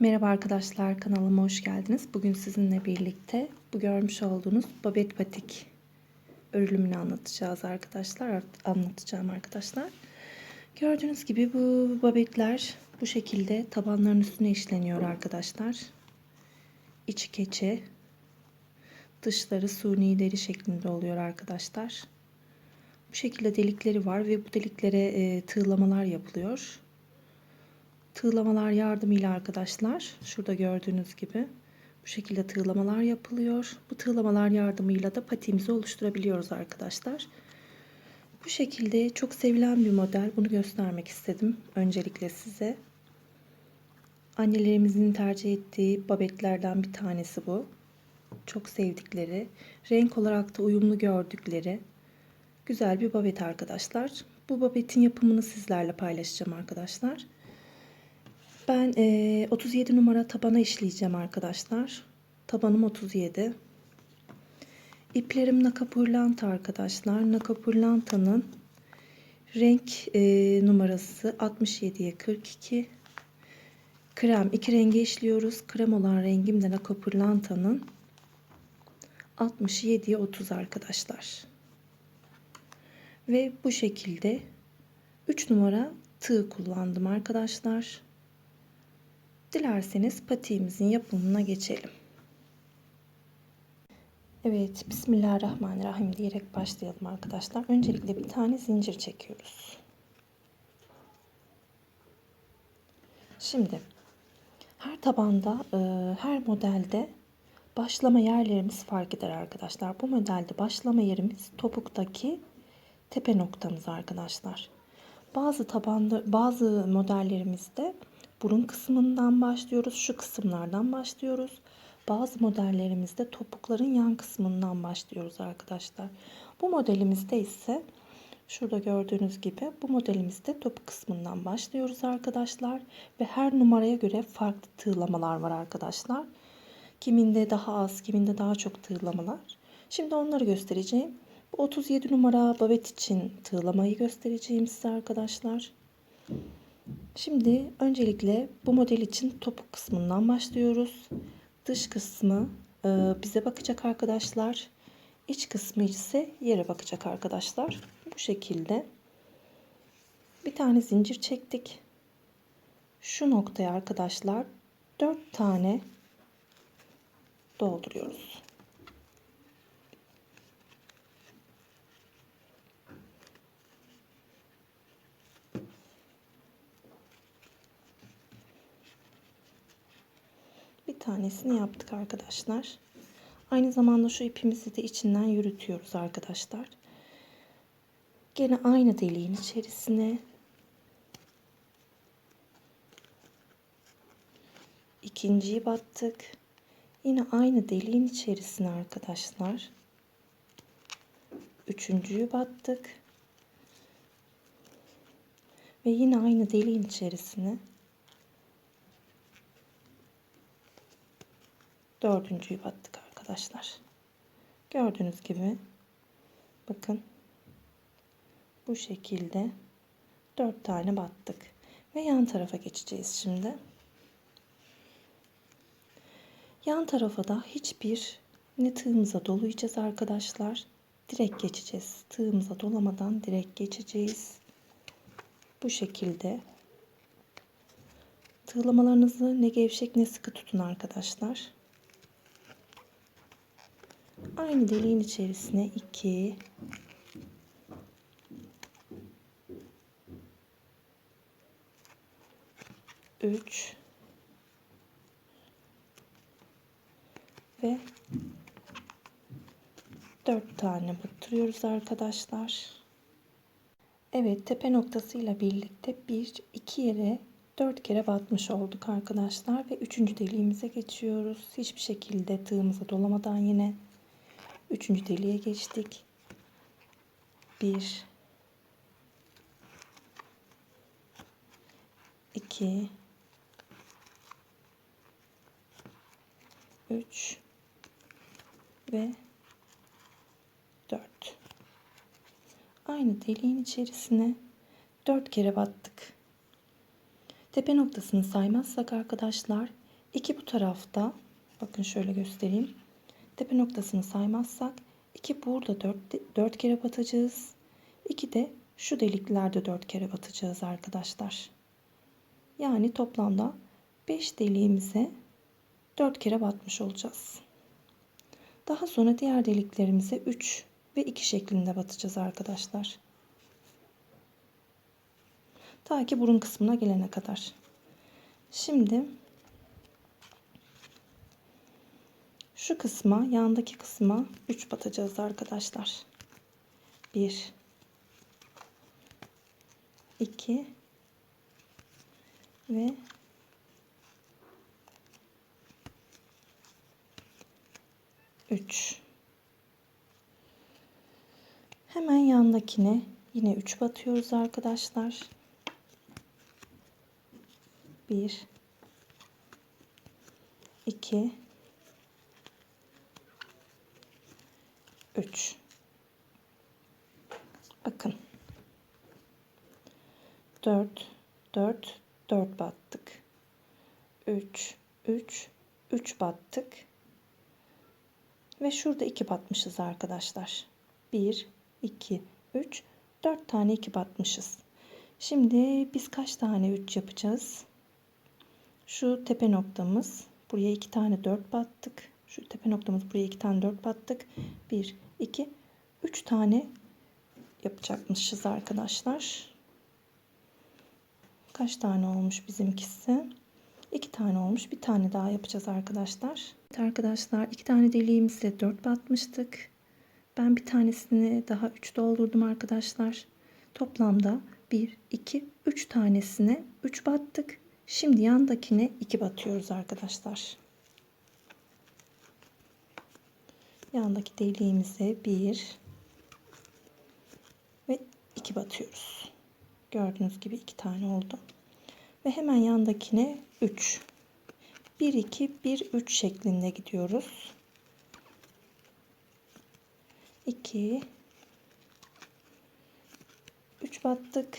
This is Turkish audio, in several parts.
Merhaba arkadaşlar kanalıma hoş geldiniz. Bugün sizinle birlikte bu görmüş olduğunuz babet batik örülümünü anlatacağız arkadaşlar. Anlatacağım arkadaşlar. Gördüğünüz gibi bu babetler bu şekilde tabanların üstüne işleniyor arkadaşlar. İçi keçe, dışları suni deri şeklinde oluyor arkadaşlar. Bu şekilde delikleri var ve bu deliklere e, tığlamalar yapılıyor tığlamalar yardımıyla arkadaşlar şurada gördüğünüz gibi bu şekilde tığlamalar yapılıyor. Bu tığlamalar yardımıyla da patiğimizi oluşturabiliyoruz arkadaşlar. Bu şekilde çok sevilen bir model. Bunu göstermek istedim öncelikle size. Annelerimizin tercih ettiği babetlerden bir tanesi bu. Çok sevdikleri, renk olarak da uyumlu gördükleri güzel bir babet arkadaşlar. Bu babetin yapımını sizlerle paylaşacağım arkadaşlar. Ben e, 37 numara tabana işleyeceğim arkadaşlar. Tabanım 37. İplerim nakapurlanta arkadaşlar. Nakapurlantanın renk e, numarası 67'ye 42. Krem iki rengi işliyoruz. Krem olan rengim de nakapurlantanın 67'ye 30 arkadaşlar. Ve bu şekilde 3 numara tığ kullandım arkadaşlar. Dilerseniz patiğimizin yapımına geçelim. Evet, Bismillahirrahmanirrahim diyerek başlayalım arkadaşlar. Öncelikle bir tane zincir çekiyoruz. Şimdi her tabanda, e, her modelde başlama yerlerimiz fark eder arkadaşlar. Bu modelde başlama yerimiz topuktaki tepe noktamız arkadaşlar. Bazı tabanda, bazı modellerimizde burun kısmından başlıyoruz. Şu kısımlardan başlıyoruz. Bazı modellerimizde topukların yan kısmından başlıyoruz arkadaşlar. Bu modelimizde ise şurada gördüğünüz gibi bu modelimizde topuk kısmından başlıyoruz arkadaşlar. Ve her numaraya göre farklı tığlamalar var arkadaşlar. Kiminde daha az, kiminde daha çok tığlamalar. Şimdi onları göstereceğim. Bu 37 numara babet için tığlamayı göstereceğim size arkadaşlar. Şimdi öncelikle bu model için topuk kısmından başlıyoruz. Dış kısmı e, bize bakacak arkadaşlar. İç kısmı ise yere bakacak arkadaşlar. Bu şekilde bir tane zincir çektik. Şu noktaya arkadaşlar 4 tane dolduruyoruz. Tanesini yaptık arkadaşlar. Aynı zamanda şu ipimizi de içinden yürütüyoruz arkadaşlar. Gene aynı deliğin içerisine ikinciyi battık. Yine aynı deliğin içerisine arkadaşlar. Üçüncüyü battık. Ve yine aynı deliğin içerisine dördüncüyü battık arkadaşlar. Gördüğünüz gibi bakın bu şekilde dört tane battık ve yan tarafa geçeceğiz şimdi. Yan tarafa da hiçbir ne tığımıza dolayacağız arkadaşlar. Direkt geçeceğiz. Tığımıza dolamadan direkt geçeceğiz. Bu şekilde tığlamalarınızı ne gevşek ne sıkı tutun arkadaşlar. Aynı deliğin içerisine 2 3 ve 4 tane batırıyoruz arkadaşlar. Evet tepe noktasıyla birlikte 1 2 yere 4 kere batmış olduk arkadaşlar ve 3. deliğimize geçiyoruz. Hiçbir şekilde tığımıza dolamadan yine Üçüncü deliğe geçtik. Bir, iki, üç ve dört. Aynı deliğin içerisine dört kere battık. Tepe noktasını saymazsak arkadaşlar 2 bu tarafta bakın şöyle göstereyim. Tepe noktasını saymazsak 2 burada 4, 4 kere batacağız. 2 de şu deliklerde 4 kere batacağız arkadaşlar. Yani toplamda 5 deliğimize 4 kere batmış olacağız. Daha sonra diğer deliklerimize 3 ve 2 şeklinde batacağız arkadaşlar. Ta ki burun kısmına gelene kadar. Şimdi şu kısma, yandaki kısma 3 batacağız arkadaşlar. 1 2 ve 3 Hemen yandakine yine 3 batıyoruz arkadaşlar. 1 2 3 Bakın 4 4 4 battık. 3 3 3 battık. Ve şurada 2 batmışız arkadaşlar. 1 2 3 4 tane 2 batmışız. Şimdi biz kaç tane 3 yapacağız? Şu tepe noktamız buraya 2 tane 4 battık. Şu tepe noktamız buraya 2 tane 4 battık. 1 2 3 tane yapacakmışız arkadaşlar. Kaç tane olmuş bizimkisi? 2 tane olmuş. Bir tane daha yapacağız arkadaşlar. Evet arkadaşlar iki tane deliğimizle 4 batmıştık. Ben bir tanesini daha 3 doldurdum arkadaşlar. Toplamda 1, 2, 3 tanesine 3 battık. Şimdi yandakine 2 batıyoruz arkadaşlar. Yandaki deliğimize 1 ve 2 batıyoruz. Gördüğünüz gibi 2 tane oldu. Ve hemen yandakine 3. 1 2 1 3 şeklinde gidiyoruz. 2 3 battık.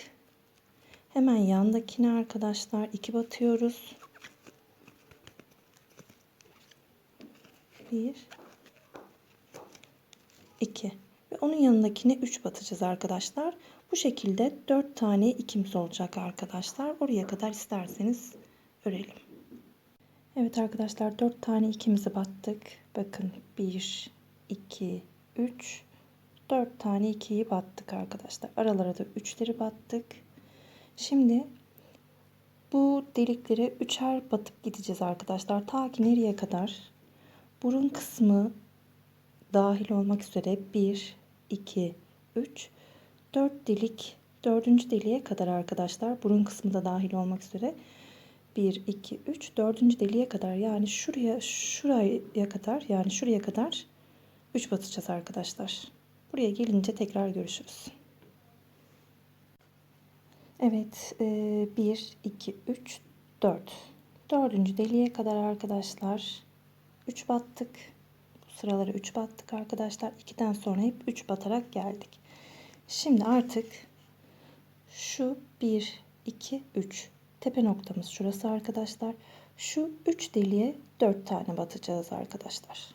Hemen yandakine arkadaşlar 2 batıyoruz. 1 2 ve onun yanındakine 3 batacağız arkadaşlar. Bu şekilde 4 tane ikimiz olacak arkadaşlar. Oraya kadar isterseniz örelim. Evet arkadaşlar 4 tane ikimizi battık. Bakın 1 2 3 4 tane 2'yi battık arkadaşlar. Aralara da 3'leri battık. Şimdi bu deliklere üçer batıp gideceğiz arkadaşlar. Ta ki nereye kadar? Burun kısmı dahil olmak üzere 1, 2, 3, 4 delik, 4. deliğe kadar arkadaşlar. Burun kısmı da dahil olmak üzere 1, 2, 3, 4. deliğe kadar yani şuraya şuraya kadar yani şuraya kadar 3 batacağız arkadaşlar. Buraya gelince tekrar görüşürüz. Evet 1, 2, 3, 4. Dördüncü deliğe kadar arkadaşlar 3 battık. Bu sıraları 3 battık arkadaşlar. 2'den sonra hep 3 batarak geldik. Şimdi artık şu 1, 2, 3 tepe noktamız şurası arkadaşlar. Şu 3 deliğe 4 tane batacağız arkadaşlar.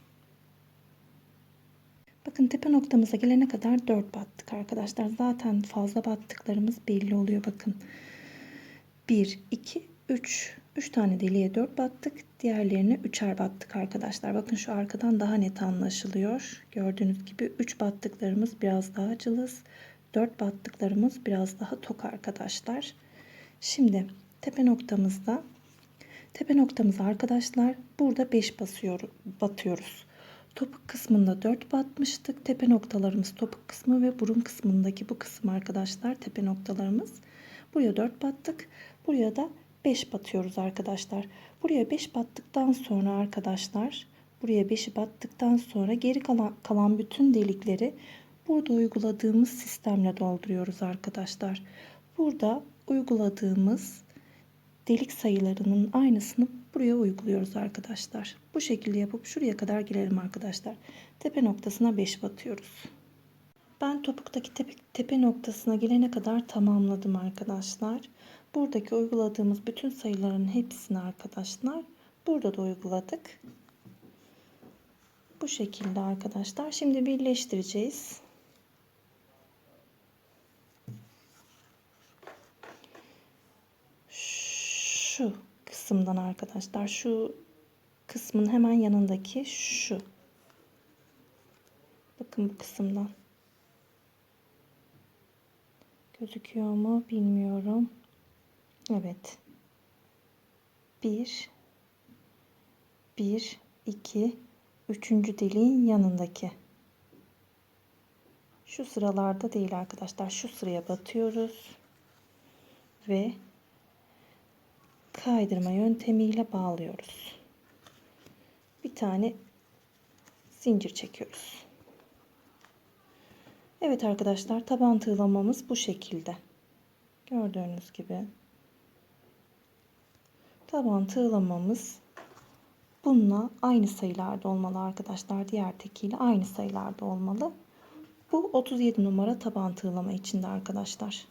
Bakın tepe noktamıza gelene kadar 4 battık arkadaşlar. Zaten fazla battıklarımız belli oluyor bakın. 1, 2, 3. 3 tane deliğe 4 battık. Diğerlerine 3'er battık arkadaşlar. Bakın şu arkadan daha net anlaşılıyor. Gördüğünüz gibi 3 battıklarımız biraz daha cılız. 4 battıklarımız biraz daha tok arkadaşlar. Şimdi tepe noktamızda tepe noktamıza arkadaşlar burada 5 basıyor, batıyoruz. Topuk kısmında 4 batmıştık. Tepe noktalarımız topuk kısmı ve burun kısmındaki bu kısım arkadaşlar tepe noktalarımız. Buraya 4 battık. Buraya da 5 batıyoruz arkadaşlar. Buraya 5 battıktan sonra arkadaşlar buraya 5'i battıktan sonra geri kalan, kalan bütün delikleri burada uyguladığımız sistemle dolduruyoruz arkadaşlar. Burada uyguladığımız delik sayılarının aynısını buraya uyguluyoruz arkadaşlar. Bu şekilde yapıp şuraya kadar gelelim arkadaşlar. Tepe noktasına 5 batıyoruz. Ben topuktaki tepe, tepe noktasına gelene kadar tamamladım arkadaşlar. Buradaki uyguladığımız bütün sayıların hepsini arkadaşlar Burada da uyguladık. Bu şekilde arkadaşlar. Şimdi birleştireceğiz. Şu kısımdan arkadaşlar. Şu kısmın hemen yanındaki şu. Bakın bu kısımdan. Gözüküyor mu bilmiyorum. Evet. 1 1 2 üçüncü deliğin yanındaki. Şu sıralarda değil arkadaşlar. Şu sıraya batıyoruz. Ve kaydırma yöntemiyle bağlıyoruz. Bir tane zincir çekiyoruz. Evet arkadaşlar taban tığlamamız bu şekilde. Gördüğünüz gibi taban tığlamamız bununla aynı sayılarda olmalı arkadaşlar. Diğer tekiyle aynı sayılarda olmalı. Bu 37 numara taban tığlama içinde arkadaşlar.